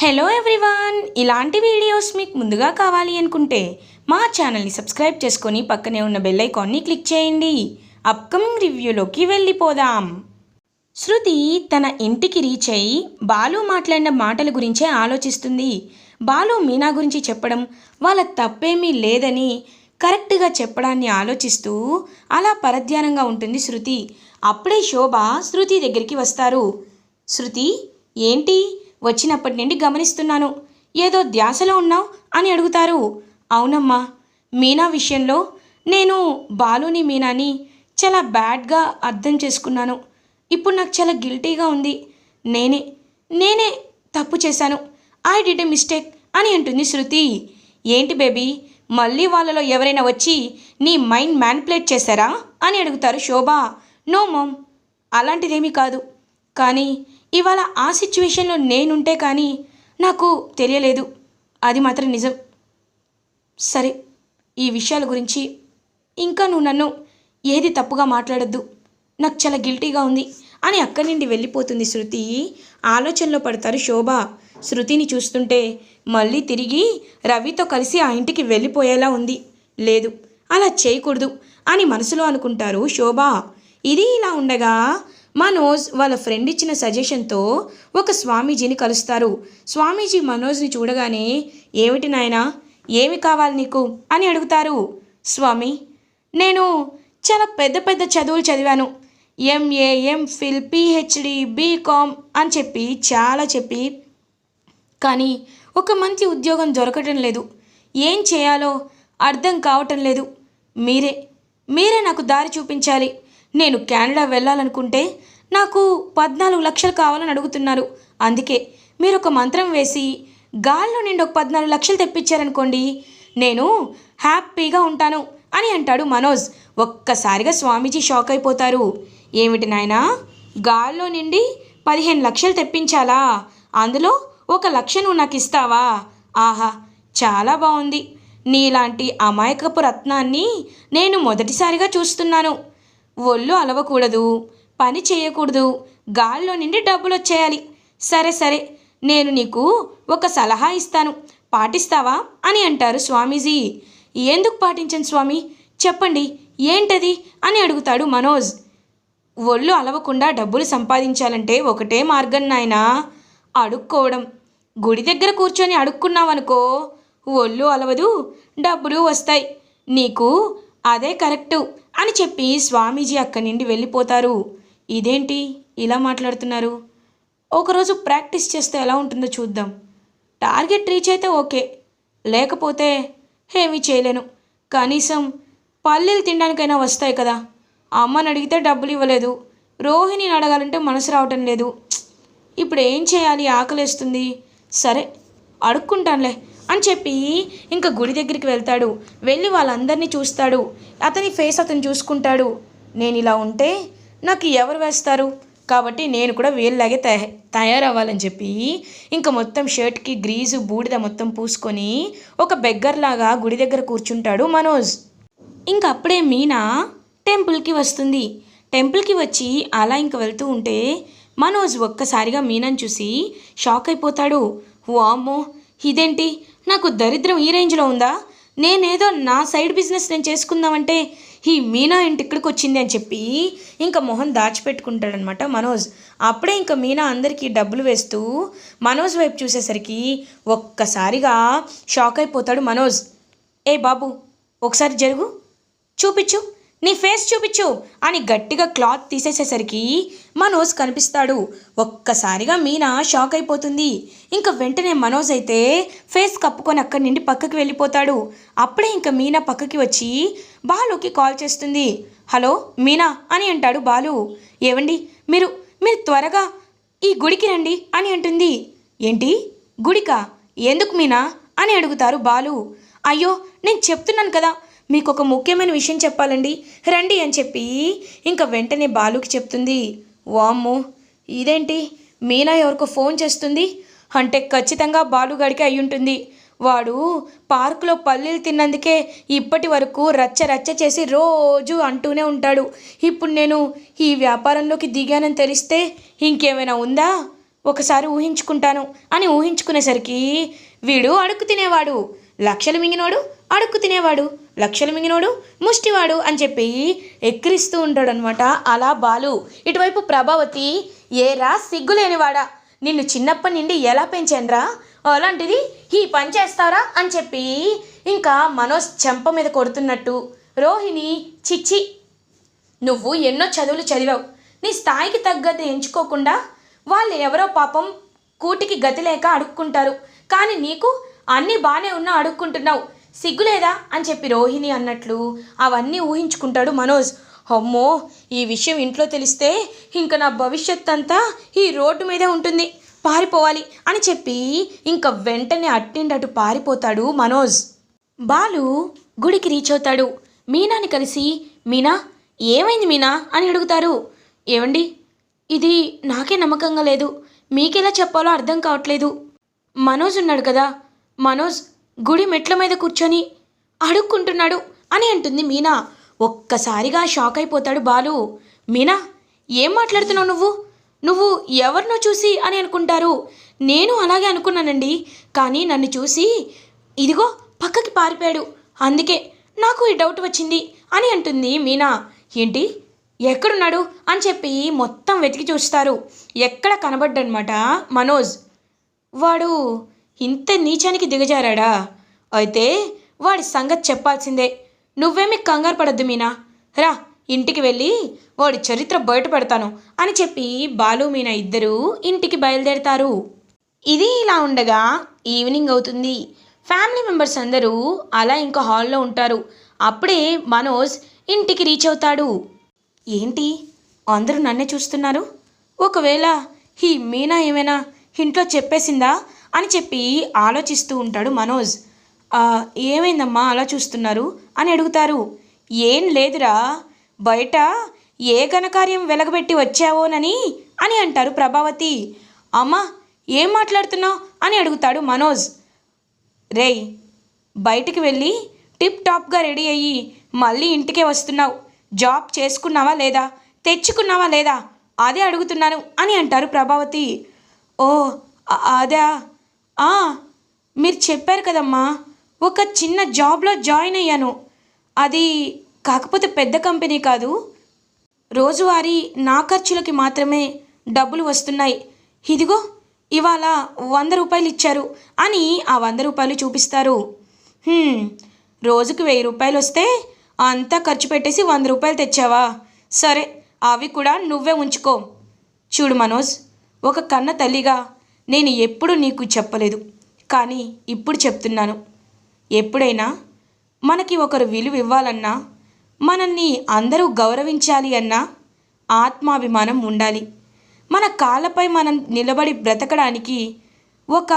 Hello everyone ఇలాంటి videos మీకు ముందుగా కావాలి అనుకుంటే మా ఛానల్ని సబ్స్క్రైబ్ చేసుకొని పక్కనే ఉన్న బెల్ ఐకాన్ని క్లిక్ చేయండి. అప్కమింగ్ రివ్యూలోకి వెళ్ళిపోదాం. శృతి తన ఇంటికి రీచ్ అయ్యి బాలు మాట్లాడిన మాటల గురించే ఆలోచిస్తుంది. బాలు మీనా గురించి చెప్పడం వాళ్ళ తప్పేమీ లేదని కరెక్ట్గా చెప్పడాన్ని ఆలోచిస్తూ అలా పరధ్యానంగా ఉంటుంది శృతి. అప్పుడే శోభ శృతి దగ్గరికి వస్తారు. శృతి ఏంటి? వచ్చినప్పటి నుండి గమనిస్తున్నాను. ఏదో ధ్యాసలో ఉన్నావు అని అడుగుతారు. అవునమ్మా మీనా విషయంలో నేను బాలుని మీనాని చాలా బ్యాడ్గా అర్థం చేసుకున్నాను. ఇప్పుడు నాకు చాలా గిల్టీగా ఉంది. నేనే నేనే తప్పు చేశాను. ఐ డిడ్ ఎ మిస్టేక్ అని అంటుంది శృతి. ఏంటి బేబీ మళ్ళీ వాళ్ళలో ఎవరైనా వచ్చి నీ మైండ్ మ్యాన్పులేట్ చేశారా అని అడుగుతారు శోభ. నో మోమ్ అలాంటిదేమీ కాదు. కానీ ఇవాళ ఆ సిచ్యువేషన్లో నేనుంటే కానీ నాకు తెలియలేదు. అది మాత్రం నిజం. సరే ఈ విషయాల గురించి ఇంకా నువ్వు నన్ను ఏది తప్పుగా మాట్లాడద్దు. నాకు చాలా గిల్టీగా ఉంది అని అక్కడి నుండి వెళ్ళిపోతుంది శృతి. ఆలోచనలో పడతారు శోభ. శృతిని చూస్తుంటే మళ్ళీ తిరిగి రవితో కలిసి ఆ ఇంటికి వెళ్ళిపోయేలా ఉంది. లేదు అలా చేయకూడదు అని మనసులో అనుకుంటారు శోభ. ఇది ఇలా ఉండగా మనోజ్ వాళ్ళ ఫ్రెండ్ ఇచ్చిన సజెషన్తో ఒక స్వామీజీని కలుస్తారు. స్వామీజీ మనోజ్ని చూడగానే ఏమిటి నాయనా? ఏమి కావాలి నీకు? అని అడుగుతారు. స్వామి నేను చాలా పెద్ద పెద్ద చదువులు చదివాను. ఎంఏ ఎంఫిల్ పిహెచ్డి బీకామ్ అని చెప్పి చాలా చెప్పి. కానీ ఒక మంచి ఉద్యోగం దొరకటం లేదు. ఏం చేయాలో అర్థం కావటం లేదు. మీరే మీరే నాకు దారి చూపించాలి. నేను కెనడా వెళ్ళాలనుకుంటే నాకు పద్నాలుగు లక్షలు కావాలని అడుగుతున్నారు. అందుకే మీరు ఒక మంత్రం వేసి గాల్లో నుండి ఒక పద్నాలుగు లక్షలు తెప్పించారనుకోండి నేను హ్యాపీగా ఉంటాను అని అంటాడు మనోజ్. ఒక్కసారిగా స్వామీజీ షాక్ అయిపోతారు. ఏమిటి నాయనా? గాల్లో నుండి పదిహేను లక్షలు తెప్పించాలా? అందులో ఒక లక్ష నువ్వు నాకు ఇస్తావా? ఆహా చాలా బాగుంది నీలాంటి అమాయకపు రత్నాన్ని నేను మొదటిసారిగా చూస్తున్నాను. ఒళ్ళు అలవకూడదు. పని చేయకూడదు. గాల్లో నుండి డబ్బులు వచ్చేయాలి. సరే సరే నేను నీకు ఒక సలహా ఇస్తాను. పాటిస్తావా? అని అంటారు స్వామీజీ. ఎందుకు పాటించను స్వామి? చెప్పండి. ఏంటది? అని అడుగుతాడు మనోజ్. ఒళ్ళు అలవకుండా డబ్బులు సంపాదించాలంటే ఒకటే మార్గం నాయనా. అడుక్కోవడం. గుడి దగ్గర కూర్చొని అడుక్కున్నావనుకో ఒళ్ళు అలవదు డబ్బులు వస్తాయి. నీకు అదే కరెక్టు అని చెప్పి స్వామీజీ అక్కడి నుండి వెళ్ళిపోతారు. ఇదేంటి? ఇలా మాట్లాడుతున్నారు. ఒకరోజు ప్రాక్టీస్ చేస్తే ఎలా ఉంటుందో చూద్దాం. టార్గెట్ రీచ్ అయితే ఓకే. లేకపోతే ఏమీ చేయలేను. కనీసం పల్లెలు తినడానికైనా వస్తాయి కదా. అమ్మని అడిగితే డబ్బులు ఇవ్వలేదు. రోహిణిని అడగాలంటే మనసు రావటం లేదు. ఇప్పుడు ఏం చేయాలి? ఆకలేస్తుంది. సరే అడుక్కుంటానులే అని చెప్పి ఇంకా గుడి దగ్గరికి వెళ్తాడు. వెళ్ళి వాళ్ళందరినీ చూస్తాడు. అతని ఫేస్ అతను చూసుకుంటాడు. నేను ఇలా ఉంటే నాకు ఎవరు వేస్తారు? కాబట్టి నేను కూడా వీళ్ళలాగే తయ తయారవ్వాలని చెప్పి ఇంకా మొత్తం షర్ట్కి గ్రీజు బూడిద మొత్తం పూసుకొని ఒక బెగ్గర్లాగా గుడి దగ్గర కూర్చుంటాడు మనోజ్. ఇంక అప్పుడే మీనా టెంపుల్కి వస్తుంది. టెంపుల్కి వచ్చి అలా ఇంక వెళ్తూ ఉంటే మనోజ్ ఒక్కసారిగా మీనాను చూసి షాక్ అయిపోతాడు. వామ్మో! ఇదేంటి? నాకు దరిద్రం ఈ రేంజ్లో ఉందా? నేనేదో నా సైడ్ బిజినెస్ నేను చేసుకుందామంటే ఈ మీనా ఇంటి ఇక్కడికి వచ్చింది అని చెప్పి ఇంకా మొహం దాచిపెట్టుకుంటాడనమాట మనోజ్. అప్పుడే ఇంకా మీనా అందరికీ డబ్బులు వేస్తూ మనోజ్ వైపు చూసేసరికి ఒక్కసారిగా షాక్ అయిపోతాడు మనోజ్. ఏ బాబు ఒకసారి జరుగు. చూపించు. నీ ఫేస్ చూపించు అని గట్టిగా క్లాత్ తీసేసేసరికి మనోజ్ కనిపిస్తాడు. ఒక్కసారిగా మీనా షాక్ అయిపోతుంది. ఇంకా వెంటనే మనోజ్ అయితే ఫేస్ కప్పుకొని అక్కడి నుండి పక్కకి వెళ్ళిపోతాడు. అప్పుడే ఇంకా మీనా పక్కకి వచ్చి బాలుకి కాల్ చేస్తుంది. హలో మీనా అని అంటాడు బాలు. ఏవండి మీరు మీరు త్వరగా ఈ గుడికి రండి అని అంటుంది. ఏంటి? గుడికా? ఎందుకు మీనా? అని అడుగుతారు బాలు. అయ్యో నేను చెప్తున్నాను కదా మీకు ఒక ముఖ్యమైన విషయం చెప్పాలండి. రండి అని చెప్పి ఇంకా వెంటనే బాలుకి చెప్తుంది. వామ్మో ఇదేంటి? మీనా ఎవరికో ఫోన్ చేస్తుంది? అంటే ఖచ్చితంగా బాలుగాడికి అయి ఉంటుంది వాడు పార్కులో పల్లీలు తిన్నందుకే ఇప్పటి వరకు రచ్చ రచ్చ చేసి రోజు అంటూనే ఉంటాడు. ఇప్పుడు నేను ఈ వ్యాపారంలోకి దిగానని తెలిస్తే ఇంకేమైనా ఉందా? ఒకసారి ఊహించుకుంటాను అని ఊహించుకునేసరికి వీడు అడుక్కు తినేవాడు. లక్షలు మింగినోడు అడుక్కు తినేవాడు లక్షలు మింగినోడు ముష్టివాడు అని చెప్పి ఎక్కిరిస్తూ ఉంటాడు అనమాట అలా బాలు. ఇటువైపు ప్రభావతి ఏరా సిగ్గులేనివాడా? నిన్ను చిన్నప్పటి నుండి ఎలా పెంచానురా? అలాంటిది ఈ పని చేస్తారా? అని చెప్పి ఇంకా మనోజ్ చెంప మీద కొడుతున్నట్టు. రోహిణి చిచ్చి నువ్వు ఎన్నో చదువులు చదివావు. నీ స్థాయికి తగ్గది ఎంచుకోకుండా వాళ్ళు ఎవరో పాపం కూటికి గతి లేక అడుక్కుంటారు. కానీ నీకు అన్నీ బాగానే ఉన్నా అడుక్కుంటున్నావు. సిగ్గులేదా? అని చెప్పి రోహిణి అన్నట్లు అవన్నీ ఊహించుకుంటాడు మనోజ్. అమ్మో ఈ విషయం ఇంట్లో తెలిస్తే ఇంకా నా భవిష్యత్ అంతా ఈ రోడ్డు మీదే ఉంటుంది. పారిపోవాలి అని చెప్పి ఇంకా వెంటనే అట్టిండటు పారిపోతాడు మనోజ్. బాలు గుడికి రీచ్ అవుతాడు. మీనాని కలిసి మీనా ఏమైంది మీనా? అని అడుగుతారు. ఏమండి ఇది నాకే నమ్మకంగా లేదు. మీకెలా చెప్పాలో అర్థం కావట్లేదు. మనోజ్ ఉన్నాడు కదా మనోజ్ గుడి మెట్ల మీద కూర్చొని అడుక్కుంటున్నాడు అని అంటుంది మీనా. ఒక్కసారిగా షాక్ అయిపోతాడు బాలు. మీనా ఏం మాట్లాడుతున్నావు నువ్వు? నువ్వు ఎవరినో చూసి అని అనుకుంటారు. నేను అలాగే అనుకున్నానండి. కానీ నన్ను చూసి ఇదిగో పక్కకి పారిపోయాడు. అందుకే నాకు ఈ డౌట్ వచ్చింది అని అంటుంది మీనా. ఏంటి? ఎక్కడున్నాడు? అని చెప్పి మొత్తం వెతికి చూస్తారు. ఎక్కడ కనబడ్డనమాట మనోజ్. వాడు ఇంత నీచానికి దిగజారాడా? అయితే వాడి సంగతి చెప్పాల్సిందే. నువ్వేమీ కంగారు పడద్దు మీనా. రా ఇంటికి వెళ్ళి వాడి చరిత్ర బయట పెడతాను అని చెప్పి బాలు మీనా ఇద్దరూ ఇంటికి బయలుదేరతారు. ఇది ఇలా ఉండగా ఈవినింగ్ అవుతుంది. ఫ్యామిలీ మెంబర్స్ అందరూ అలా ఇంకా హాల్లో ఉంటారు. అప్పుడే మనోజ్ ఇంటికి రీచ్ అవుతాడు. ఏంటి? అందరూ నన్నే చూస్తున్నారు? ఒకవేళ ఈ మీనా ఏమైనా ఇంట్లో చెప్పేసిందా? అని చెప్పి ఆలోచిస్తూ ఉంటాడు మనోజ్. ఏమైందమ్మా అలా చూస్తున్నారు? అని అడుగుతారు. ఏం లేదురా. బయట ఏ ఘనకార్యం వెలగబెట్టి వచ్చావోనని? అని అంటారు ప్రభావతి. అమ్మా ఏం మాట్లాడుతున్నావు? అని అడుగుతాడు మనోజ్. రేయ్ బయటికి వెళ్ళి టిప్ టాప్గా రెడీ అయ్యి మళ్ళీ ఇంటికే వస్తున్నావు. జాబ్ చేసుకున్నావా లేదా? తెచ్చుకున్నావా లేదా? అదే అడుగుతున్నాను అని అంటారు ప్రభావతి. ఓ అదే? మీరు చెప్పారు కదమ్మా ఒక చిన్న జాబ్లో జాయిన్ అయ్యాను. అది కాకపోతే పెద్ద కంపెనీ కాదు. రోజువారీ నా ఖర్చులకి మాత్రమే డబ్బులు వస్తున్నాయి. ఇదిగో ఇవాళ వంద రూపాయలు ఇచ్చారు అని ఆ వంద రూపాయలు చూపిస్తారు. రోజుకి వెయ్యి రూపాయలు వస్తే అంతా ఖర్చు పెట్టేసి వంద రూపాయలు తెచ్చావా? సరే అవి కూడా నువ్వే ఉంచుకో. చూడు మనోజ్ ఒక కన్న తల్లిగా నేను ఎప్పుడు నీకు చెప్పలేదు కానీ ఇప్పుడు చెప్తున్నాను. ఎప్పుడైనా మనకి ఒకరు విలువ ఇవ్వాలన్నా మనల్ని అందరూ గౌరవించాలి అన్నా ఆత్మాభిమానం ఉండాలి. మన కాళ్ళపై మనం నిలబడి బ్రతకడానికి ఒక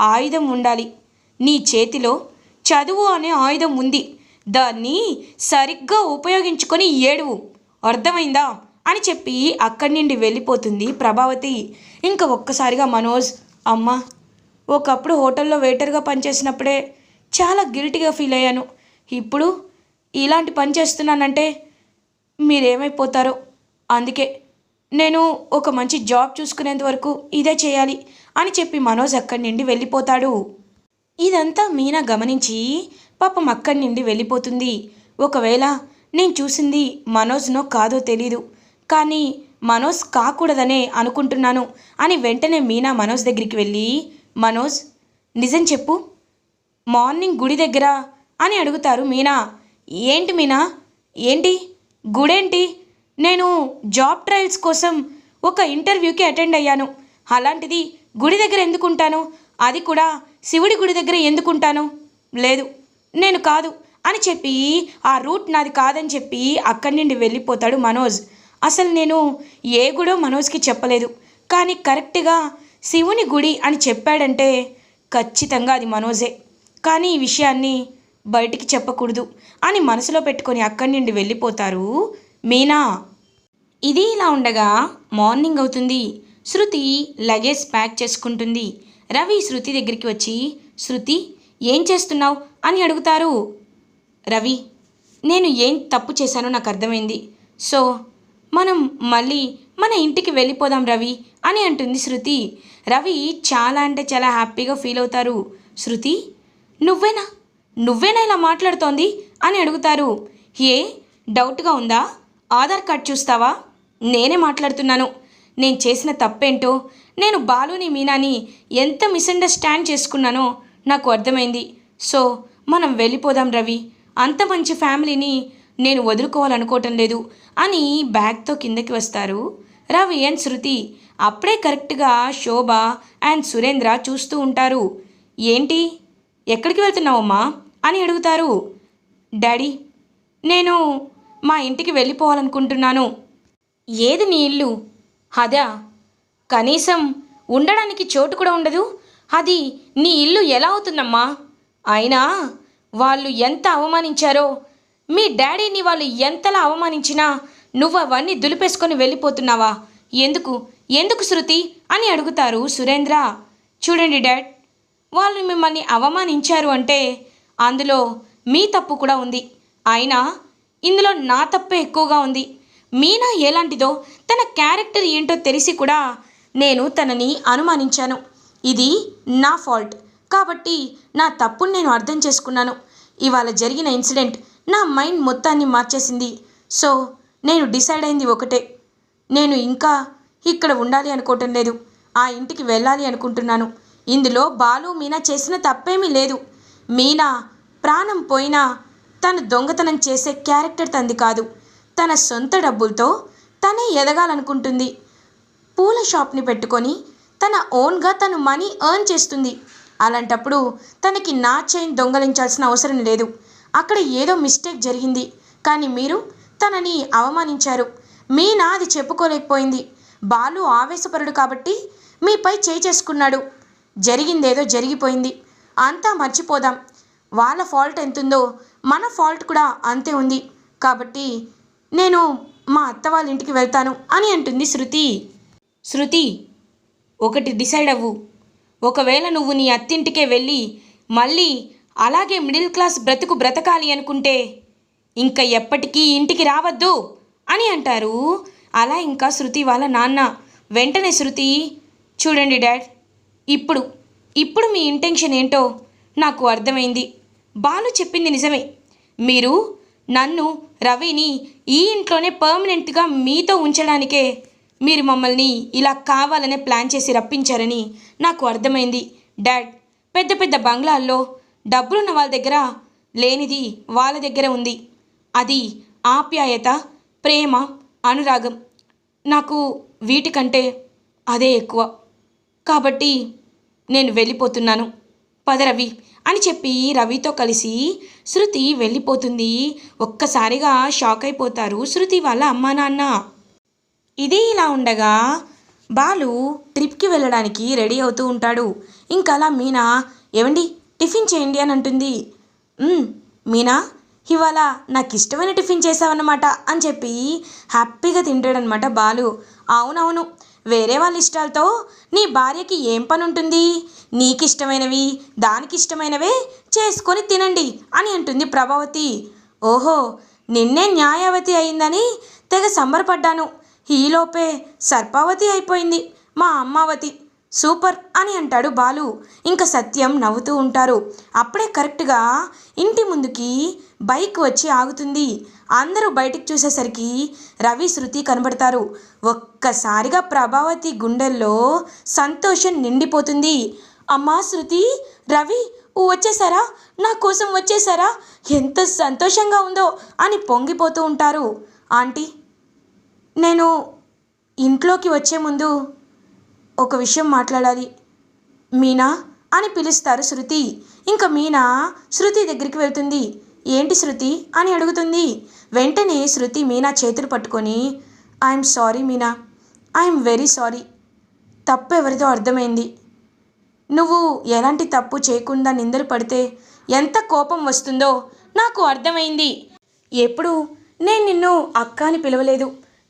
ఆయుధం ఉండాలి. నీ చేతిలో చదువు అనే ఆయుధం ఉంది. దాన్ని సరిగ్గా ఉపయోగించుకొని ఏడువు. అర్థమైందా? అని చెప్పి అక్కడి నుండి వెళ్ళిపోతుంది ప్రభావతి. ఇంకా ఒక్కసారిగా మనోజ్ అమ్మ ఒకప్పుడు హోటల్లో వెయిటర్గా పనిచేసినప్పుడే చాలా గిల్టీగా ఫీల్ అయ్యాను. ఇప్పుడు ఇలాంటి పని చేస్తున్నానంటే మీరేమైపోతారో. అందుకే నేను ఒక మంచి జాబ్ చూసుకునేంత వరకు ఇదే చేయాలి అని చెప్పి మనోజ్ అక్కడి నుండి వెళ్ళిపోతాడు. ఇదంతా మీనా గమనించి పాపం అక్కడి నుండి వెళ్ళిపోతుంది. ఒకవేళ నేను చూసింది మనోజ్నో కాదో తెలీదు. కానీ మనోజ్ కాకూడదనే అనుకుంటున్నాను అని వెంటనే మీనా మనోజ్ దగ్గరికి వెళ్ళి మనోజ్ నిజం చెప్పు. మార్నింగ్ గుడి దగ్గర అని అడుగుతారు మీనా. ఏంటి మీనా? ఏంటి? గుడేంటి? నేను జాబ్ ట్రయల్స్ కోసం ఒక ఇంటర్వ్యూకి అటెండ్ అయ్యాను. అలాంటిది గుడి దగ్గర ఎందుకుంటాను? అది కూడా శివుడి గుడి దగ్గర ఎందుకుంటాను? లేదు నేను కాదు అని చెప్పి ఆ రూట్ నాది కాదని చెప్పి అక్కడి నుండి వెళ్ళిపోతాడు మనోజ్. అసలు నేను ఏ గుడో మనోజ్కి చెప్పలేదు. కానీ కరెక్ట్గా శివుని గుడి అని చెప్పాడంటే ఖచ్చితంగా అది మనోజే. కానీ ఈ విషయాన్ని బయటికి చెప్పకూడదు అని మనసులో పెట్టుకొని అక్కడి నుండి వెళ్ళిపోతారు మీనా. ఇది ఇలా ఉండగా మార్నింగ్ అవుతుంది. శృతి లగేజ్ ప్యాక్ చేసుకుంటుంది. రవి శృతి దగ్గరికి వచ్చి శృతి ఏం చేస్తున్నావు? అని అడుగుతారు. రవి నేను ఏం తప్పు చేశానో నాకు అర్థమైంది. సో మనం మళ్ళీ మన ఇంటికి వెళ్ళిపోదాం రవి అని అంటుంది శృతి. రవి చాలా అంటే చాలా హ్యాపీగా ఫీల్ అవుతారు. శృతి నువ్వేనా? నువ్వేనా ఇలా మాట్లాడుతోంది? అని అడుగుతారు. ఏ డౌట్గా ఉందా? ఆధార్ కార్డ్ చూస్తావా? నేనే మాట్లాడుతున్నాను. నేను చేసిన తప్పేంటో? నేను బాలుని మీనాని ఎంత మిస్అండర్స్టాండ్ చేసుకున్నానో నాకు అర్థమైంది. సో మనం వెళ్ళిపోదాం రవి. అంత మంచి ఫ్యామిలీని నేను వదులుకోవాలనుకోవటం లేదు అని బ్యాగ్తో కిందకి వస్తారు. రవి అండ్ శృతి అప్పుడే కరెక్ట్గా శోభ అండ్ సురేంద్ర చూస్తూ ఉంటారు. ఏంటి? ఎక్కడికి వెళ్తున్నావమ్మా? అని అడుగుతారు. డాడీ నేను మా ఇంటికి వెళ్ళిపోవాలనుకుంటున్నాను. ఏది నీ ఇల్లు? అదా? కనీసం ఉండడానికి చోటు కూడా ఉండదు. అది నీ ఇల్లు ఎలా అవుతుందమ్మా? అయినా వాళ్ళు ఎంత అవమానించారో మీ డాడీని వాళ్ళు ఎంతలా అవమానించినా నువ్వు అవన్నీ దులిపేసుకొని వెళ్ళిపోతున్నావా? ఎందుకు? ఎందుకు శృతి? అని అడుగుతారు సురేంద్ర. చూడండి డాడ్ వాళ్ళు మిమ్మల్ని అవమానించారు అంటే అందులో మీ తప్పు కూడా ఉంది. అయినా ఇందులో నా తప్పే ఎక్కువగా ఉంది. మీనా ఎలాంటిదో తన క్యారెక్టర్ ఏంటో తెలిసి కూడా నేను తనని అనుమానించాను. ఇది నా ఫాల్ట్. కాబట్టి నా తప్పుని నేను అర్థం చేసుకున్నాను. ఇవాళ జరిగిన ఇన్సిడెంట్ నా మైండ్ మొత్తాన్ని మార్చేసింది. సో నేను డిసైడ్ అయింది ఒకటే. నేను ఇంకా ఇక్కడ ఉండాలి అనుకోవటం లేదు. ఆ ఇంటికి వెళ్ళాలి అనుకుంటున్నాను. ఇందులో బాలు మీనా చేసిన తప్పేమీ లేదు. మీనా ప్రాణం పోయినా తను దొంగతనం చేసే క్యారెక్టర్ తంది కాదు. తన సొంత డబ్బులతో తనే ఎదగాలనుకుంటుంది. పూల షాప్ని పెట్టుకొని తన ఓన్గా తను మనీ ఎర్న్ చేస్తుంది. అలాంటప్పుడు తనకి నా చైన్ దొంగలించాల్సిన అవసరం లేదు. అక్కడ ఏదో మిస్టేక్ జరిగింది. కానీ మీరు తనని అవమానించారు. మీ నాది చెప్పుకోలేకపోయింది. బాలు ఆవేశపరుడు కాబట్టి మీపై చేసుకున్నాడు. జరిగిందేదో జరిగిపోయింది. అంతా మర్చిపోదాం. వాళ్ళ ఫాల్ట్ ఎంతుందో మన ఫాల్ట్ కూడా అంతే ఉంది. కాబట్టి నేను మా అత్త వాళ్ళ ఇంటికి వెళ్తాను అని అంటుంది శృతి. శృతి ఒకటి డిసైడ్ అవ్వు. ఒకవేళ నువ్వు నీ అత్తింటికే వెళ్ళి మళ్ళీ అలాగే మిడిల్ క్లాస్ బ్రతుకు బ్రతకాలి అనుకుంటే ఇంకా ఎప్పటికీ ఇంటికి రావద్దు అని అంటారు. అలా ఇంకా శృతి వాళ్ళ నాన్న. వెంటనే శృతి చూడండి డాడ్ ఇప్పుడు ఇప్పుడు మీ ఇంటెన్షన్ ఏంటో నాకు అర్థమైంది. బాలు చెప్పింది నిజమే. మీరు నన్ను రవిని ఈ ఇంట్లోనే పర్మనెంట్గా మీతో ఉంచడానికే మీరు మమ్మల్ని ఇలా కావాలనే ప్లాన్ చేసి రప్పించారని నాకు అర్థమైంది. డాడ్ పెద్ద పెద్ద బంగ్లాల్లో డబ్బులున్న వాళ్ళ దగ్గర లేనిది వాళ్ళ దగ్గర ఉంది. అది ఆప్యాయత ప్రేమ అనురాగం. నాకు వీటికంటే అదే ఎక్కువ. కాబట్టి నేను వెళ్ళిపోతున్నాను. పద రవి అని చెప్పి రవితో కలిసి శృతి వెళ్ళిపోతుంది. ఒక్కసారిగా షాక్ అయిపోతారు శృతి వాళ్ళ అమ్మా నాన్న. ఇది ఇలా ఉండగా బాలు ట్రిప్కి వెళ్ళడానికి రెడీ అవుతూ ఉంటాడు. ఇంకా అలా మీనా ఏమండి టిఫిన్ చేయండి అని అంటుంది. మీనా ఇవాళ నాకు ఇష్టమైన టిఫిన్ చేసావన్నమాట అని చెప్పి హ్యాపీగా తింటాడనమాట బాలు. అవునవును వేరే వాళ్ళ ఇష్టాలతో నీ భార్యకి ఏం పని ఉంటుంది నీకు ఇష్టమైనవి దానికి ఇష్టమైనవే చేసుకొని తినండి అని అంటుంది ప్రభావతి. ఓహో నిన్నే న్యాయవతి అయిందని తెగ సంబరపడ్డాను. ఈలోపే సర్పావతి అయిపోయింది మా అమ్మావతి. సూపర్ అని అంటాడు బాలు. ఇంకా సత్యం నవ్వుతూ ఉంటారు. అప్పుడే కరెక్ట్గా ఇంటి ముందుకి బైక్ వచ్చి ఆగుతుంది. అందరూ బయటికి చూసేసరికి రవి శృతి కనబడతారు. ఒక్కసారిగా ప్రభావతి గుండెల్లో సంతోషం నిండిపోతుంది. అమ్మా శృతి రవి వచ్చేసారా? నా కోసం వచ్చేసారా? ఎంత సంతోషంగా ఉందో అని పొంగిపోతూ ఉంటారు. ఆంటీ నేను ఇంట్లోకి వచ్చే ముందు ఒక విషయం మాట్లాడాలి. మీనా అని పిలుస్తారు శృతి. ఇంకా మీనా శృతి దగ్గరికి వెళ్తుంది. ఏంటి శృతి అని అడుగుతుంది. వెంటనే శృతి మీనా చేతులు పట్టుకొని I'm sorry Meena. I'm very sorry. తప్పు ఎవరిదో అర్థమైంది. నువ్వు ఎలాంటి తప్పు చేయకుండా నిందలు పడితే ఎంత కోపం వస్తుందో నాకు అర్థమైంది. ఎప్పుడు? నేను నిన్ను అక్క అని పిలవలేదు.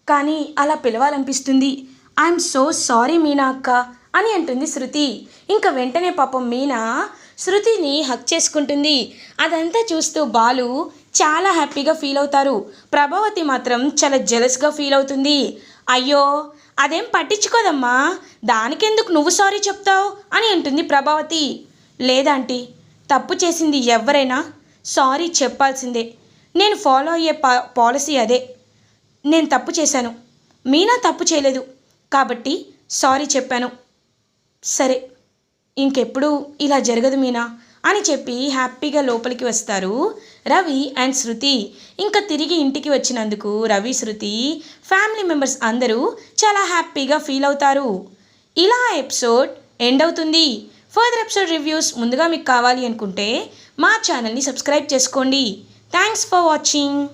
కానీ అలా పిలవాలనిపిస్తుంది. ఐఎమ్ సో సారీ మీనా అక్క అని అంటుంది శృతి. ఇంకా వెంటనే పాపం మీనా శృతిని హక్ చేసుకుంటుంది. అదంతా చూస్తూ బాలు చాలా హ్యాపీగా ఫీల్ అవుతారు. ప్రభావతి మాత్రం చాలా జెలస్గా ఫీల్ అవుతుంది. అయ్యో అదేం పట్టించుకోదమ్మా దానికెందుకు నువ్వు సారీ చెప్తావు? అని అంటుంది ప్రభావతి. లేదంటీ తప్పు చేసింది ఎవరైనా? సారీ చెప్పాల్సిందే. నేను ఫాలో అయ్యే పా పాలసీ అదే. నేను తప్పు చేశాను. మీనా తప్పు చేయలేదు. కాబట్టి సారీ చెప్పాను. సరే ఇంకెప్పుడు ఇలా జరగదు మీనా? అని చెప్పి హ్యాపీగా లోపలికి వస్తారు రవి అండ్ శృతి. ఇంకా తిరిగి ఇంటికి వచ్చినందుకు రవి శృతి ఫ్యామిలీ మెంబర్స్ అందరూ చాలా హ్యాపీగా ఫీల్ అవుతారు. ఇలా ఎపిసోడ్ ఎండ్ అవుతుంది. ఫర్దర్ ఎపిసోడ్ రివ్యూస్ ముందుగా మీకు కావాలి అనుకుంటే మా ఛానల్ని సబ్స్క్రైబ్ చేసుకోండి. Thanks for watching.